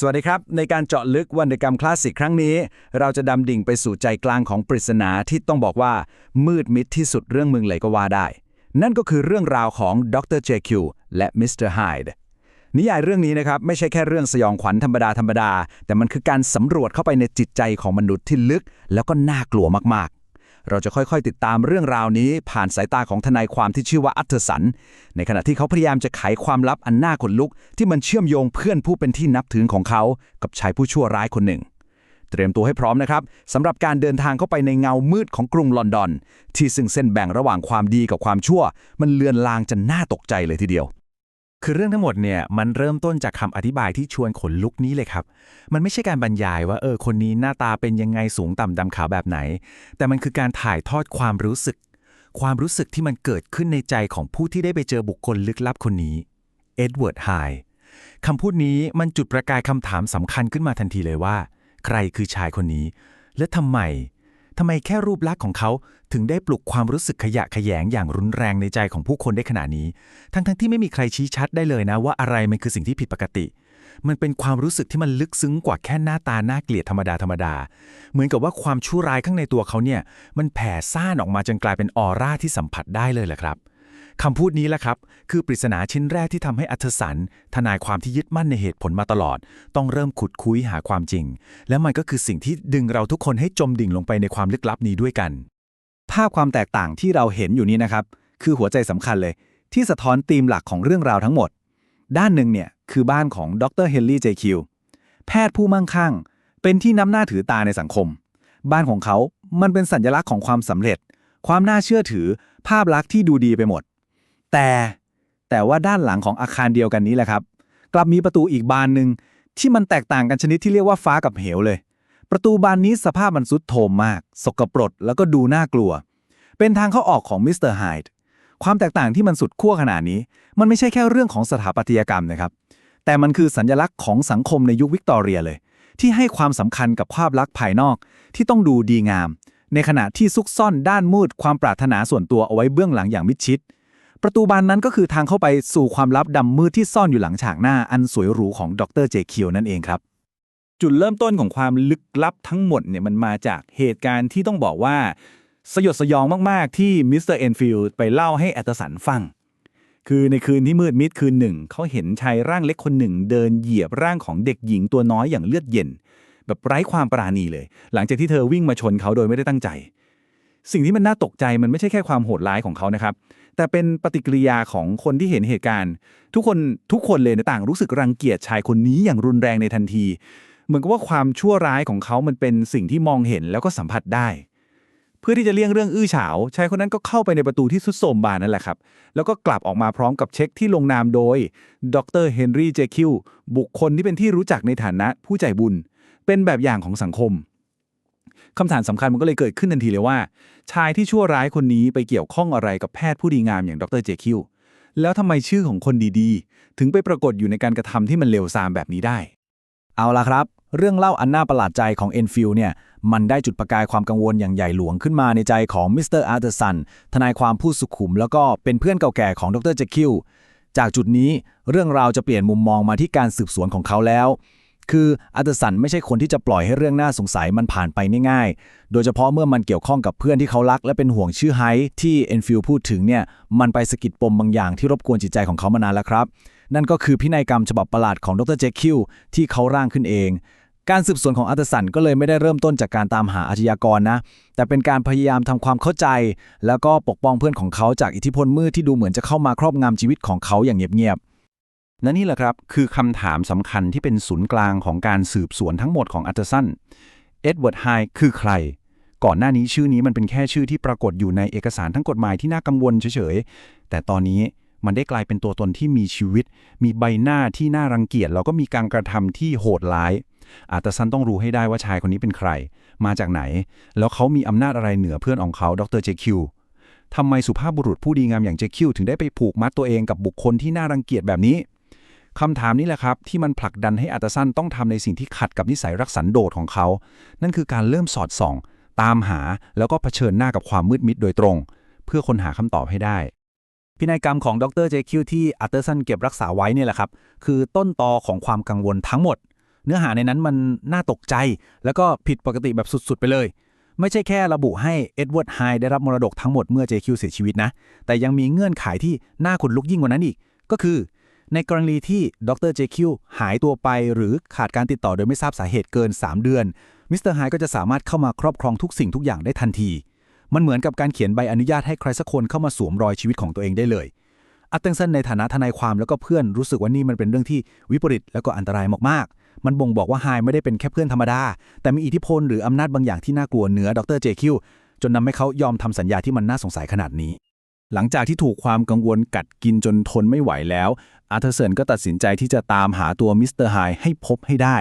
สวัสดีครับ ในการเจาะลึกวรรณกรรมคลาสสิกครั้งนี้ เราจะดำดิ่งไปสู่ใจกลางของปริศนาที่ต้องบอกว่ามืดมิดที่สุดเรื่องมึงเลยก็ว่าได้ นั่นก็คือเรื่องราวของดรเจคิวและมิสเตอร์ไฮด์นิยายเรื่องนี้นะครับ ไม่ใช่แค่เรื่องสยองขวัญธรรมดาธรรมดา แต่มันคือการสำรวจเข้าไปในจิตใจของมนุษย์ที่ลึก แล้วก็น่ากลัวมากๆ เราจะค่อยๆ ติดตามเรื่องราวนี้ ผ่านสายตาของทนายความที่ชื่อว่าอัตเทอร์สัน ในขณะที่เขาพยายามจะไขความลับอันน่าขนลุก ที่มันเชื่อมโยงเพื่อนผู้เป็นที่นับถือของเขา กับชายผู้ชั่วร้ายคนหนึ่ง เตรียมตัวให้พร้อมนะครับสำหรับการเดินทางเข้าไปในเงามืดของกรุงลอนดอน ที่ซึ่งเส้นแบ่งระหว่างความดีกับความชั่ว มันเลือนลางจนน่าตกใจเลยทีเดียว คือเรื่องทั้งหมดเนี่ยมันเริ่มต้นจากคำอธิบายที่ชวนขนลุกนี้เลยครับ มันไม่ใช่การบรรยายว่าเออคนนี้หน้าตาเป็นยังไงสูงต่ำดำขาวแบบไหน แต่มันคือการถ่ายทอดความรู้สึก ความรู้สึกที่มันเกิดขึ้นในใจของผู้ที่ได้ไปเจอบุคคลลึกลับคนนี้เอ็ดเวิร์ดไฮคำพูดนี้มันจุดประกายคำถามสำคัญขึ้นมาทันทีเลยว่า ใครคือชายคนนี้ และทำไม ทำไมแค่รูปลักษณ์ของเขาถึงได้ปลุกความรู้สึกขยะแขยงอย่างรุนแรงในใจของผู้คนได้ขนาดนี้ ทั้งๆที่ไม่มีใครชี้ชัดได้เลยนะว่าอะไรมันคือสิ่งที่ผิดปกติ มันเป็นความรู้สึกที่มันลึกซึ้งกว่าแค่หน้าตาน่าเกลียดธรรมดาธรรมดา เหมือนกับว่าความชั่วร้ายข้างในตัวเขาเนี่ยมันแผ่ซ่านออกมาจนกลายเป็นออร่าที่สัมผัสได้เลยแหละครับ คำพูดนี้แหละครับ คือปริศนาชิ้นแรกที่ทำให้อัธสันทนายความที่ยึดมั่นในเหตุผลมาตลอด ต้องเริ่มขุดคุยหาความจริง และมันก็คือสิ่งที่ดึงเราทุกคนให้จมดิ่งลงไปในความลึกลับนี้ด้วยกัน ภาพความแตกต่างที่เราเห็นอยู่นี้นะครับ คือหัวใจสำคัญเลย ที่สะท้อนธีมหลักของเรื่องราวทั้งหมด ด้านหนึ่งเนี่ยคือบ้านของดรเฮนรี่เจคิวแพทย์ผู้มั่งคั่ง เป็นที่น้ำหน้าถือตาในสังคม บ้านของเขา มันเป็นสัญลักษณ์ของความสำเร็จ ความน่าเชื่อถือ ภาพลักษณ์ที่ดูดีไปหมด แต่แต่ว่าด้านหลังของอาคารเดียวกันนี้แหละครับ กลับมีประตูอีกบานหนึ่งที่มันแตกต่างกันชนิดที่เรียกว่าฟ้ากับเหวเลย ประตูบานนี้สภาพมันสุดโทรมมาก สกปรกแล้วก็ดูน่ากลัว เป็นทางเข้าออกของมิสเตอร์ไฮด์ความแตกต่างที่มันสุดขั้วขนาดนี้ มันไม่ใช่แค่เรื่องของสถาปัตยกรรมนะครับ แต่มันคือสัญลักษณ์ของสังคมในยุควิกตอเรียเลย ที่ให้ความสำคัญกับภาพลักษณ์ภายนอกที่ต้องดูดีงาม ในขณะที่ซุกซ่อนด้านมืดความปรารถนาส่วนตัวเอาไว้เบื้องหลังอย่างมิดชิด ประตูบานนั้นก็คือทางเข้าไปสู่ความลับดำมืดที่ซ่อนอยู่หลังฉากหน้าอันสวยหรูของดรเจคิวนั่นเองครับ จุดเริ่มต้นของความลึกลับทั้งหมดเนี่ยมันมาจากเหตุการณ์ที่ต้องบอกว่า สยดสยองมากๆ ที่มิสเตอร์เอนฟิลด์ไปเล่าให้แอตสันฟัง คือในคืนที่มืดมิดคืนหนึ่งเขาเห็นชายร่างเล็กคนหนึ่ง เดินเหยียบร่างของเด็กหญิงตัวน้อยอย่างเลือดเย็น แบบไร้ความปราณีเลย หลังจากที่เธอวิ่งมาชนเขาโดยไม่ได้ตั้งใจ สิ่งที่มันน่าตกใจมันไม่ใช่แค่ความโหดร้ายของเขานะครับ แต่เป็นปฏิกิริยาของคนที่เห็นเหตุการณ์ ทุกคนทุกคนเลยในต่างรู้สึกรังเกียจชายคนนี้อย่างรุนแรงในทันที เหมือนกับว่าความชั่วร้ายของเขามันเป็นสิ่งที่มองเห็นแล้วก็สัมผัสได้ เพื่อที่จะเลี่ยงเรื่องอื้อฉาวชายคนนั้นก็เข้าไปในประตูที่สุดโทมบานนั่นแหละครับ แล้วก็กลับออกมาพร้อมกับเช็คที่ลงนามโดยดรเฮนรี่เจคิวบุคคลที่เป็นที่รู้จักในฐานะผู้ใจบุญ เป็นแบบอย่างของสังคม คำถามสำคัญมันก็เลยเกิดขึ้นทันทีเลยว่า ชายที่ชั่วร้ายคนนี้ไปเกี่ยวข้องอะไรกับแพทย์ผู้ดีงามอย่างดรเจคิวแล้วทำไมชื่อของคนดีๆ ถึงไปปรากฏอยู่ในการกระทำที่มันเลวทรามแบบนี้ได้ เอาละครับ เรื่องเล่าอันน่าประหลาดใจของเอ็นฟิลเนี่ย มันได้จุดประกายความกังวลอย่างใหญ่หลวงขึ้นมาในใจของมิสเตอร์อาร์เตอร์สันทนายความผู้สุขุม แล้วก็เป็นเพื่อนเก่าแก่ของดรเจคิวจากจุดนี้เรื่องราวจะเปลี่ยนมุมมองมาที่การสืบสวนของเขาแล้ว คืออาร์เตอร์สันไม่ใช่คนที่จะปล่อยให้เรื่องน่าสงสัยมันผ่านไปง่ายๆ โดยเฉพาะเมื่อมันเกี่ยวข้องกับเพื่อนที่เขารัก และเป็นห่วงชื่อไฮที่เอ็นฟิลพูดถึงเนี่ย มันไปสะกิดปมบางอย่างที่รบกวนจิตใจของเขามานานแล้วครับ นั่นก็คือพินัยกรรมฉบับประหลาดของดรเจคิวที่เขาร่างขึ้นเอง การสืบสวนของอาร์เตอร์สันก็เลยไม่ได้เริ่มต้นจากการตามหาอาชญากรนะ แต่เป็นการพยายามทำความเข้าใจ แล้วก็ปกป้องเพื่อนของเขาจากอิทธิพลมืดที่ดูเหมือนจะเข้ามาครอบงำชีวิตของเขาอย่างเงียบๆ และนี่แหละครับคือคำถามสำคัญที่เป็นศูนย์กลางของการสืบสวนทั้งหมดของอัตเตอร์สันเอ็ดเวิร์ดไฮคือใคร ก่อนหน้านี้ชื่อนี้มันเป็นแค่ชื่อที่ปรากฏอยู่ในเอกสารทั้งกฎหมายที่น่ากังวลเฉยๆ แต่ตอนนี้มันได้กลายเป็นตัวตนที่มีชีวิต มีใบหน้าที่น่ารังเกียจแล้วก็มีการกระทำที่โหดร้ายอัตเตอร์สันต้องรู้ให้ได้ว่าชายคนนี้เป็นใคร มาจากไหน แล้วเขามีอำนาจอะไรเหนือเพื่อนของเขาดรเจคิวทำไมสุภาพบุรุษผู้ดีงามอย่างเจคิวถึงได้ไปผูกมัดตัวเองกับบุคคลที่น่ารังเกียจแบบนี้ คำถามนี้แหละครับ ที่มันผลักดันให้อัตสันต้องทำในสิ่งที่ขัดกับนิสัยรักสันโดษของเขา นั่นคือการเริ่มสอดส่อง ตามหาแล้วก็เผชิญหน้ากับความมืดมิดโดยตรง เพื่อค้นหาคำตอบให้ได้ พินัยกรรมของดรเจคิวที่อาร์เตอร์สันเก็บรักษาไว้เนี่ยแหละครับ คือต้นตอของความกังวลทั้งหมด เนื้อหาในนั้นมันน่าตกใจ แล้วก็ผิดปกติแบบสุดๆ ไปเลยไม่ใช่แค่ระบุให้เอ็ดเวิร์ดไฮได้รับมรดกทั้งหมดเมื่อ JQ เสียชีวิตนะ แต่ยังมีเงื่อนไขที่น่าขนลุกยิ่งกว่านั้นอีก ก็คือ ในกรณีที่ดร JQ หายตัวไป หรือขาดการติดต่อโดยไม่ทราบสาเหตุเกิน 3 เดือน มิสเตอร์ไฮก็จะสามารถเข้ามาครอบครองทุกสิ่งทุกอย่างได้ทันที มันเหมือนกับการเขียนใบอนุญาตให้ใครสักคนเข้ามาสวมรอยชีวิตของตัวเองได้เลยอัตเทนสันในฐานะทนายความแล้วก็เพื่อนรู้สึกว่านี่มันเป็นเรื่องที่วิปริตแล้วก็อันตรายมากๆ มันบ่งบอกว่าไฮไม่ได้เป็นแค่เพื่อนธรรมดา แต่มีอิทธิพลหรืออำนาจบางอย่างที่น่ากลัวเหนือดรเจคิวจนนำให้เขายอมทำสัญญาที่มันน่าสงสัยขนาดนี้ หลังจากที่ถูกความกังวลกัดกินจนทนไม่ไหวแล้ว อาร์เธอร์สันก็ตัดสินใจที่จะตามหาตัวมิสเตอร์ไฮให้พบให้ได้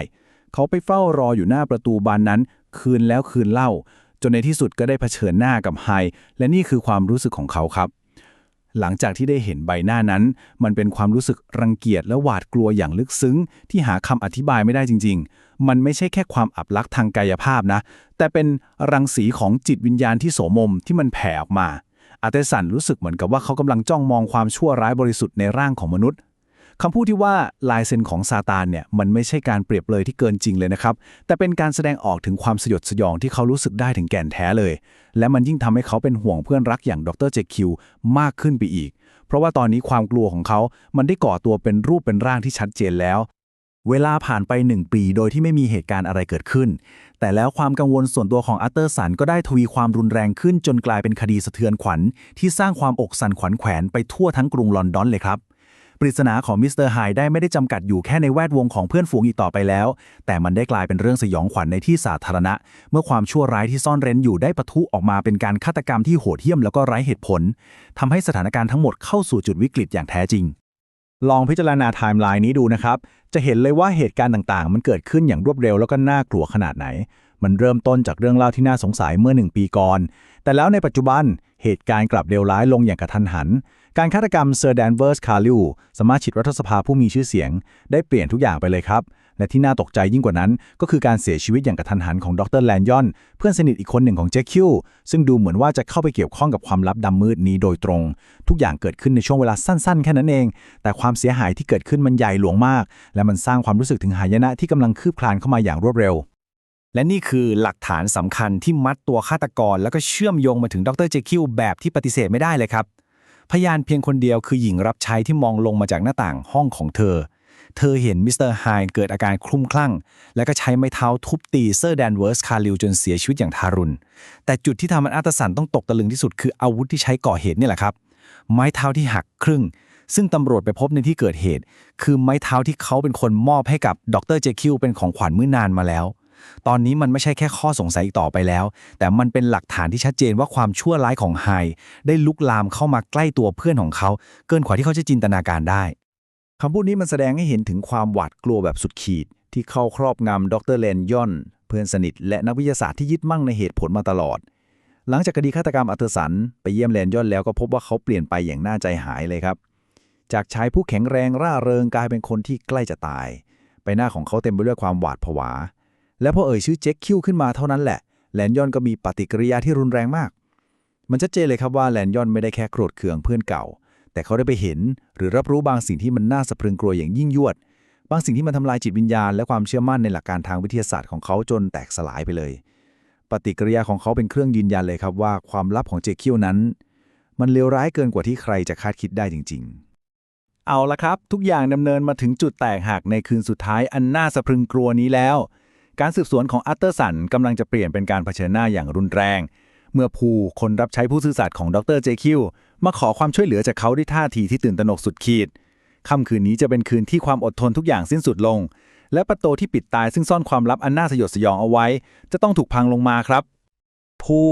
เขาไปเฝ้ารออยู่หน้าประตูบานนั้น คืนแล้วคืนเล่า จนในที่สุดก็ได้เผชิญหน้ากับไฮและนี่คือความรู้สึกของเขาครับ หลังจากที่ได้เห็นใบหน้านั้น มันเป็นความรู้สึกรังเกียจและหวาดกลัวอย่างลึกซึ้ง ที่หาคำอธิบายไม่ได้จริง ๆ มันไม่ใช่แค่ความอับลักษณ์ทางกายภาพนะ แต่เป็นรังสีของจิตวิญญาณที่โสมมที่มันแผ่ออกมา อาเตสันรู้สึกเหมือนกับว่าเขากำลังจ้องมองความชั่วร้ายบริสุทธิ์ในร่างของมนุษย์คำพูดที่ว่าลายเซ็นของซาตานเนี่ยมันไม่ใช่การเปรียบเลยที่เกินจริงเลยนะครับ แต่เป็นการแสดงออกถึงความสยดสยองที่เขารู้สึกได้ถึงแก่นแท้เลย และมันยิ่งทำให้เขาเป็นห่วงเพื่อนรักอย่างดรเจคิวมากขึ้นไปอีก เพราะว่าตอนนี้ความกลัวของเขา มันได้ก่อตัวเป็นรูปเป็นร่างที่ชัดเจนแล้ว เวลาผ่านไปหนึ่งปี โดยที่ไม่มีเหตุการณ์อะไรเกิดขึ้น แต่แล้วความกังวลส่วนตัวของอัตเตอร์สันก็ได้ทวีความรุนแรงขึ้นจนกลายเป็นคดีสะเทือนขวัญ ที่สร้างความอกสั่นขวัญแขวนไปทั่วทั้งกรุงลอนดอนเลยครับ ปริศนาของมิสเตอร์ไฮได้ไม่ได้จำกัดอยู่แค่ในแวดวงของเพื่อนฝูงอีกต่อไปแล้ว แต่มันได้กลายเป็นเรื่องสยองขวัญในที่สาธารณะ เมื่อความชั่วร้ายที่ซ่อนเร้นอยู่ได้ปะทุออกมาเป็นการฆาตกรรมที่โหดเหี้ยมแล้วก็ไร้เหตุผลทำให้สถานการณ์ทั้งหมดเข้าสู่จุดวิกฤตอย่างแท้จริง ลองพิจารณาไทม์ไลน์นี้ดูนะครับ จะเห็นเลยว่าเหตุการณ์ต่างๆ มันเกิดขึ้นอย่างรวดเร็วแล้วก็น่ากลัวขนาดไหน มันเริ่มต้นจากเรื่องเล่าที่น่าสงสัยเมื่อหนึ่งปีก่อน แต่แล้วในปัจจุบันเหตุการณ์กลับเลวร้ายลงอย่างกระทันหัน การฆาตกรรมเซอร์แดนเวอร์สคาริวสมาชิกรัฐสภาผู้มีชื่อเสียง ได้เปลี่ยนทุกอย่างไปเลยครับ และที่น่าตกใจยิ่งกว่านั้น ก็คือการเสียชีวิตอย่างกระทันหันของดรแลนยอน เพื่อนสนิทอีกคนหนึ่งของเจคคิวซึ่งดูเหมือนว่าจะเข้าไปเกี่ยวข้องกับความลับดำมืดนี้โดยตรง ทุกอย่างเกิดขึ้นในช่วงเวลาสั้นๆ แค่นั้นเอง แต่ความเสียหายที่เกิดขึ้นมันใหญ่หลวงมาก และมันสร้างความรู้สึกถึงหายนะที่กำลังคืบคลานเข้ามาอย่างรวดเร็วและนี่คือหลักฐานสำคัญที่มัดตัวฆาตกร แล้วก็เชื่อมโยงมาถึงดรเจคิวแบบที่ปฏิเสธไม่ได้เลยครับ พยานเพียงคนเดียวคือหญิงรับใช้ที่มองลงมาจากหน้าต่างห้องของเธอ เธอเห็นมิสเตอร์ไฮน์เกิดอาการคลุ้มคลั่ง แล้วก็ใช้ไม้เท้าทุบตีเซอร์แดนเวิร์สคาริลจนเสียชีวิตอย่างทารุณ แต่จุดที่ทำมันอาตสันต้องตกตะลึงที่สุดคืออาวุธที่ใช้ก่อเหตุนี่แหละครับ ไม้เท้าที่หักครึ่ง ซึ่งตำรวจไปพบในที่เกิดเหตุ คือไม้เท้าที่เขาเป็นคนมอบให้กับดรเจคิวเป็นของขวัญเมื่อนานมาแล้วตอนนี้มันไม่ใช่แค่ข้อสงสัยอีกต่อไปแล้ว แต่มันเป็นหลักฐานที่ชัดเจนว่าความชั่วร้ายของไฮได้ลุกลามเข้ามาใกล้ตัวเพื่อนของเขา เกินกว่าที่เขาจะจินตนาการได้ คำพูดนี้มันแสดงให้เห็นถึงความหวาดกลัวแบบสุดขีด ที่เข้าครอบงำดรเลนยอน เพื่อนสนิท และนักวิทยาศาสตร์ที่ยึดมั่งในเหตุผลมาตลอด หลังจากคดีฆาตกรรมอัตสัน ไปเยี่ยมแลนยอนแล้วก็พบว่าเขาเปลี่ยนไปอย่างน่าใจหายเลยครับ จากชายผู้แข็งแรงร่าเริงกลายเป็นคนที่ใกล้จะตาย ใบหน้าของเขาเต็มไปด้วยความหวาดผวา และพอเอ่ยชื่อเจ็คคิวขึ้นมาเท่านั้นแหละแลนยอนก็มีปฏิกิริยาที่รุนแรงมาก มันชัดเจนเลยครับว่าแลนยอนไม่ได้แค่โกรธเคืองเพื่อนเก่า แต่เขาได้ไปเห็น หรือรับรู้บางสิ่งที่มันน่าสะพรึงกลัวอย่างยิ่งยวด บางสิ่งที่มันทำลายจิตวิญญาณ และความเชื่อมั่นในหลักการทางวิทยาศาสตร์ของเขาจนแตกสลายไปเลย ปฏิกิริยาของเขาเป็นเครื่องยืนยันเลยครับว่าความลับของเจคิวนั้น มันเลวร้ายเกินกว่าที่ใครจะคาดคิดได้จริง ๆเอาละครับ ทุกอย่างดำเนินมาถึงจุดแตกหักในคืนสุดท้ายอันน่าสะพรึงกลัวนี้แล้ว การสืบสวนของอัตเตอร์สันกำลังจะเปลี่ยนเป็นการเผชิญหน้าอย่างรุนแรง เมื่อภูคนรับใช้ผู้ซื่อสัตย์ของดรเจคิวมาขอความช่วยเหลือจากเขาด้วยท่าทีที่ตื่นตระหนกสุดขีดค่ำคืนนี้จะเป็นคืนที่ความอดทนทุกอย่างสิ้นสุดลง และประตูที่ปิดตายซึ่งซ่อนความลับอันน่าสยดสยองเอาไว้ จะต้องถูกพังลงมาครับ ผู้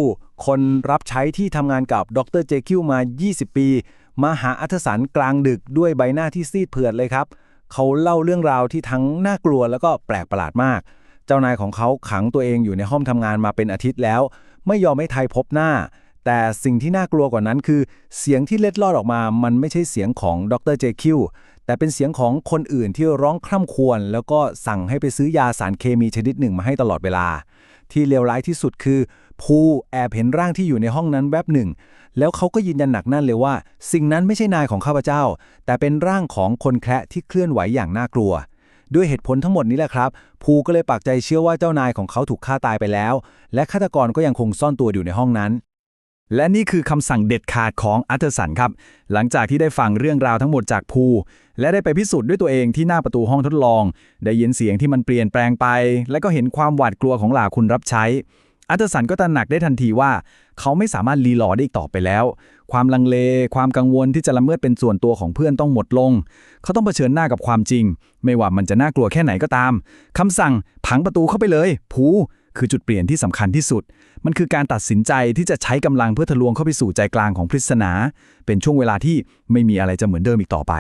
คนรับใช้ที่ทำงานกับดรเจคิวมา 20 ปี มาหาอัธสันกลางดึกด้วยใบหน้าที่ซีดเผือดเลยครับ เขาเล่าเรื่องราวที่ทั้งน่ากลัวแล้วก็แปลกประหลาดมาก เจ้านายของเขาขังตัวเองอยู่ในห้องทำงานมาเป็นอาทิตย์แล้ว ไม่ยอมให้ไทยพบหน้า แต่สิ่งที่น่ากลัวกว่านั้นคือ เสียงที่เล็ดลอดออกมา มันไม่ใช่เสียงของดรเจคิวแต่เป็นเสียงของคนอื่นที่ร้องคร่ำครวญแล้วก็สั่งให้ไปซื้อยาสารเคมีชนิดหนึ่งมาให้ตลอดเวลา ที่เลวร้ายที่สุดคือ ภูแอบเห็นร่างที่อยู่ในห้องนั้นแวบหนึ่ง แล้วเขาก็ยืนยันหนักแน่นเลยว่า สิ่งนั้นไม่ใช่นายของข้าพเจ้า แต่เป็นร่างของคนแคระที่เคลื่อนไหวอย่างน่ากลัว ด้วยเหตุผลทั้งหมดนี้แหละครับ ภูก็เลยปักใจเชื่อว่าเจ้านายของเขาถูกฆ่าตายไปแล้ว และฆาตกรก็ยังคงซ่อนตัวอยู่ในห้องนั้น และนี่คือคำสั่งเด็ดขาดของอัตเทอร์สันครับ หลังจากที่ได้ฟังเรื่องราวทั้งหมดจากภูและได้ไปพิสูจน์ด้วยตัวเองที่หน้าประตูห้องทดลอง ได้ยินเสียงที่มันเปลี่ยนแปลงไป และก็เห็นความหวาดกลัวของหล่าคุณรับใช้ อัตเทอร์สันก็ตระหนักได้ทันทีว่า เขาไม่สามารถรีหลอได้อีกต่อไปแล้ว ความลังเล ความกังวลที่จะละเมิดเป็นส่วนตัวของเพื่อนต้องหมดลง เขาต้องเผชิญหน้ากับความจริง ไม่ว่ามันจะน่ากลัวแค่ไหนก็ตามคำสั่งพังประตูเข้าไปเลยภูคือจุดเปลี่ยนที่สำคัญที่สุด มันคือการตัดสินใจที่จะใช้กำลังเพื่อทะลวงเข้าไปสู่ใจกลางของปริศนา เป็นช่วงเวลาที่ไม่มีอะไรจะเหมือนเดิมอีกต่อไป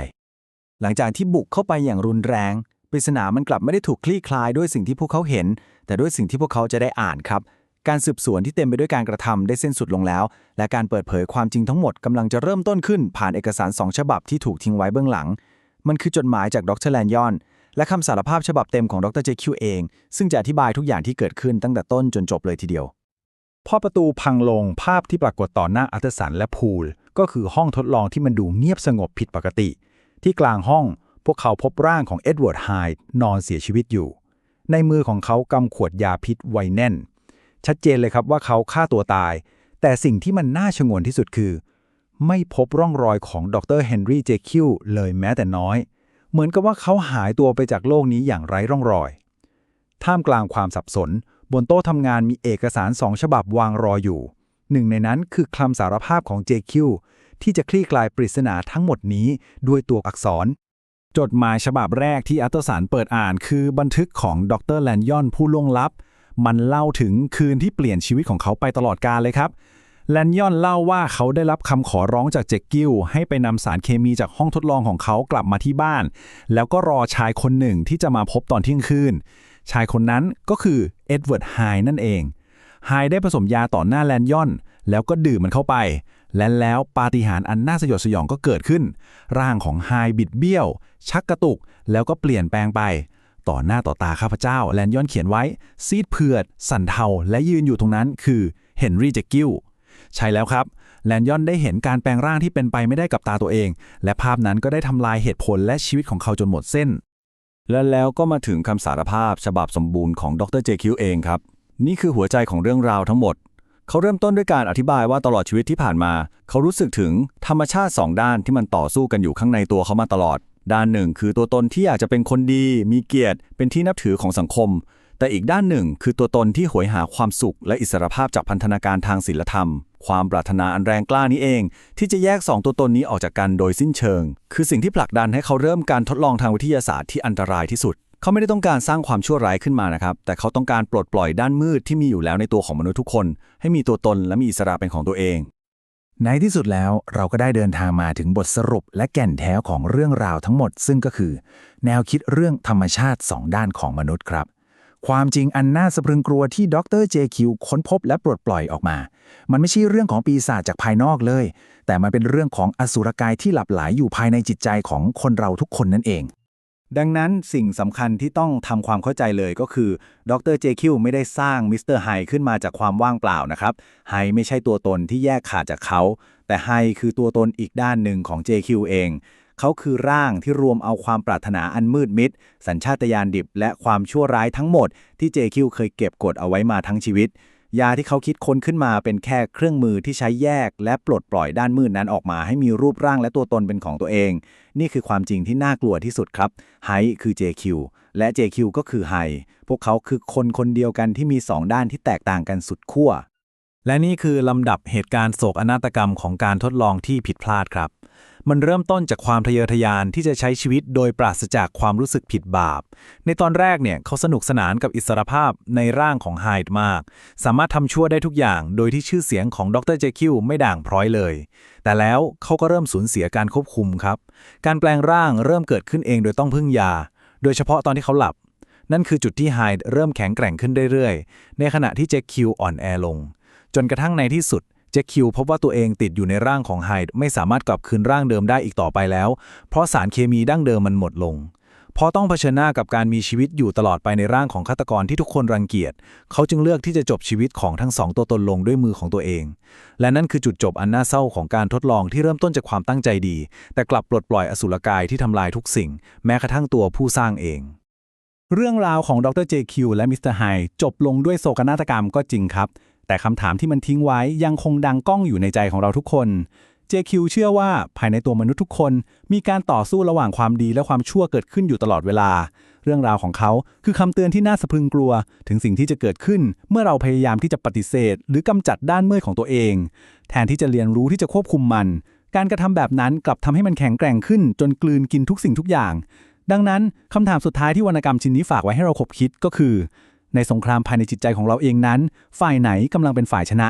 หลังจากที่บุกเข้าไปอย่างรุนแรงปริศนามันกลับไม่ได้ถูกคลี่คลายด้วยสิ่งที่พวกเขาเห็น แต่ด้วยสิ่งที่พวกเขาจะได้อ่านครับ การสืบสวนที่เต็มไปด้วยการกระทำได้สิ้นสุดลงแล้ว และการเปิดเผยความจริงทั้งหมดกำลังจะเริ่มต้นขึ้นผ่านเอกสารสองฉบับที่ถูกทิ้งไว้เบื้องหลัง มันคือจดหมายจากดรแลนยอน และคำสารภาพฉบับเต็มของดรเจคิวเอง ซึ่งจะอธิบายทุกอย่างที่เกิดขึ้นตั้งแต่ต้นจนจบเลยทีเดียว พอประตูพังลงภาพที่ปรากฏต่อหน้าอัตเทอร์สันและพูล ก็คือห้องทดลองที่มันดูเงียบสงบผิดปกติ ที่กลางห้องพวกเขาพบร่างของเอ็ดเวิร์ดไฮด์นอนเสียชีวิตอยู่ ในมือของเขากำขวดยาพิษไว้แน่น ชัดเจนเลยครับว่าเขาฆ่าตัวตาย แต่สิ่งที่มันน่าชงวนที่สุดคือ ไม่พบร่องรอยของดรเฮนรี่เจคิวเลยแม้แต่น้อย เหมือนกับว่าเขาหายตัวไปจากโลกนี้อย่างไร้ร่องรอย ท่ามกลางความสับสน บนโต๊ะทำงานมีเอกสารสองฉบับวางรออยู่ หนึ่งในนั้นคือคำสารภาพของ JQ ที่จะคลี่คลายปริศนาทั้งหมดนี้ด้วยตัวอักษร จดหมายฉบับแรกที่อัตเตอร์สันเปิดอ่านคือบันทึกของดรแลนยอนผู้ล่วงลับ มันเล่าถึงคืนที่เปลี่ยนชีวิตของเขาไปตลอดกาลเลยครับแลนยอนเล่าว่าเขาได้รับคำขอร้องจากเจคกิลให้ไปนำสารเคมีจากห้องทดลองของเขากลับมาที่บ้าน แล้วก็รอชายคนหนึ่งที่จะมาพบตอนเที่ยงคืน ชายคนนั้นก็คือเอ็ดเวิร์ดไฮนั่นเองไฮได้ผสมยาต่อหน้าแลนยอน แล้วก็ดื่มมันเข้าไป และแล้วปาฏิหาริย์อันน่าสยดสยองก็เกิดขึ้น ร่างของไฮบิดเบี้ยว ชักกระตุก แล้วก็เปลี่ยนแปลงไป ต่อหน้าต่อตาข้าพเจ้า แลนยอนเขียนไว้ ซีดเผือด สั่นเทา และยืนอยู่ตรงนั้นคือเฮนรี่เจกิลใช่แล้วครับ แลนยอนได้เห็นการแปลงร่างที่เป็นไปไม่ได้กับตาตัวเอง และภาพนั้นก็ได้ทำลายเหตุผลและชีวิตของเขาจนหมดเส้น และแล้วก็มาถึงคำสารภาพฉบับสมบูรณ์ของดรเจคิวเองครับ นี่คือหัวใจของเรื่องราวทั้งหมด เขาเริ่มต้นด้วยการอธิบายว่าตลอดชีวิตที่ผ่านมา เขารู้สึกถึงธรรมชาติสองด้านที่มันต่อสู้กันอยู่ข้างในตัวเขามาตลอด ด้านหนึ่งคือตัวตนที่อยากจะเป็นคนดี มีเกียรติ เป็นที่นับถือของสังคม แต่อีกด้านหนึ่งคือตัวตนที่หวยหาความสุข และอิสรภาพจากพันธนาการทางศิลธรรม ความปรารถนาอันแรงกล้านี้เอง ที่จะแยกสองตัวตนนี้ออกจากกันโดยสิ้นเชิง คือสิ่งที่ผลักดันให้เขาเริ่มการทดลองทางวิทยาศาสตร์ที่อันตรายที่สุด เขาไม่ได้ต้องการสร้างความชั่วร้ายขึ้นมานะครับ แต่เขาต้องการปลดปล่อยด้านมืดที่มีอยู่แล้วในตัวของมนุษย์ทุกคน ให้มีตัวตนและมีอิสระเป็นของตัวเอง ในที่สุดแล้วเราก็ได้เดินทางมาถึงบทสรุปและแก่นแท้ของเรื่องราวทั้งหมด ซึ่งก็คือ แนวคิดเรื่องธรรมชาติ 2 ด้านของมนุษย์ครับ ความจริงอันน่าสะพรึงกลัวที่ดรเจคิวค้นพบและปลดปล่อยออกมา มันไม่ใช่เรื่องของปีศาจจากภายนอกเลย แต่มันเป็นเรื่องของอสุรกายที่หลับไหลอยู่ภายในจิตใจของคนเราทุกคนนั่นเอง ดังนั้นสิ่งสำคัญที่ต้องทำความเข้าใจเลยก็คือดรเจคิวไม่ได้สร้างมิสเตอร์ไฮขึ้นมาจากความว่างเปล่านะครับไฮไม่ใช่ตัวตนที่แยกขาดจากเขา แต่ไฮคือตัวตนอีกด้านหนึ่งของ JQ เอง เขาคือร่างที่รวมเอาความปรารถนาอันมืดมิด สัญชาตญาณดิบ และความชั่วร้ายทั้งหมดที่ JQ เคยเก็บกดเอาไว้มาทั้งชีวิต ยาที่เขาคิดค้นขึ้นมาเป็นแค่เครื่องมือที่ใช้แยก และปลดปล่อยด้านมืดนั้นออกมาให้มีรูปร่างและตัวตนเป็นของตัวเอง นี่คือความจริงที่น่ากลัวที่สุดครับไฮคือ JQ และ JQ ก็คือไฮพวกเขาคือคนคนเดียวกันที่มีสองด้านที่แตกต่างกันสุดขั้วและนี่คือลำดับเหตุการณ์โศกอนาตกรรมของการทดลองที่ผิดพลาดครับ มันเริ่มต้นจากความทะเยอทะยานที่จะใช้ชีวิตโดยปราศจากความรู้สึกผิดบาป ในตอนแรกเนี่ยเขาสนุกสนานกับอิสรภาพในร่างของไฮด์มาก สามารถทำชั่วได้ทุกอย่าง โดยที่ชื่อเสียงของดรเจคิวไม่ด่างพร้อยเลย แต่แล้วเขาก็เริ่มสูญเสียการควบคุมครับ การแปลงร่างเริ่มเกิดขึ้นเองโดยต้องพึ่งยา โดยเฉพาะตอนที่เขาหลับ นั่นคือจุดที่ไฮด์เริ่มแข็งแกร่งขึ้นเรื่อยๆ ในขณะที่เจคิวอ่อนแอลง จนกระทั่งในที่สุด เจคคิวพบว่าตัวเองติดอยู่ในร่างของไฮด์ไม่สามารถกลับคืนร่างเดิมได้อีกต่อไปแล้ว เพราะสารเคมีดั้งเดิมมันหมดลง พอต้องเผชิญหน้ากับการมีชีวิตอยู่ตลอดไปในร่างของฆาตกรที่ทุกคนรังเกียจ เขาจึงเลือกที่จะจบชีวิตของทั้งสองตัวตนลงด้วยมือของตัวเอง และนั่นคือจุดจบอันน่าเศร้าของการทดลองที่เริ่มต้นจากความตั้งใจดี แต่กลับปลดปล่อยอสุรกายที่ทำลายทุกสิ่ง แม้กระทั่งตัวผู้สร้างเองเรื่องราวของดร JQ และมิสเตอร์ไฮจบลงด้วยโศกนาฏกรรมก็จริงครับ แต่คำถามที่มันทิ้งไว้ยังคงดังก้องอยู่ในใจของเราทุกคน JQ เชื่อว่าภายในตัวมนุษย์ทุกคนมีการต่อสู้ระหว่างความดีและความชั่วเกิดขึ้นอยู่ตลอดเวลา เรื่องราวของเขาคือคำเตือนที่น่าสะพรึงกลัว ถึงสิ่งที่จะเกิดขึ้น เมื่อเราพยายามที่จะปฏิเสธ หรือกำจัดด้านมืดของตัวเอง แทนที่จะเรียนรู้ที่จะควบคุมมัน การกระทำแบบนั้นกลับทำให้มันแข็งแกร่งขึ้น จนกลืนกินทุกสิ่งทุกอย่าง ดังนั้นคำถามสุดท้ายที่วรรณกรรมชิ้นนี้ฝากไว้ให้เราคบคิดก็คือ ในสงครามภายในจิตใจของเราเองนั้น ฝ่ายไหนกำลังเป็นฝ่ายชนะ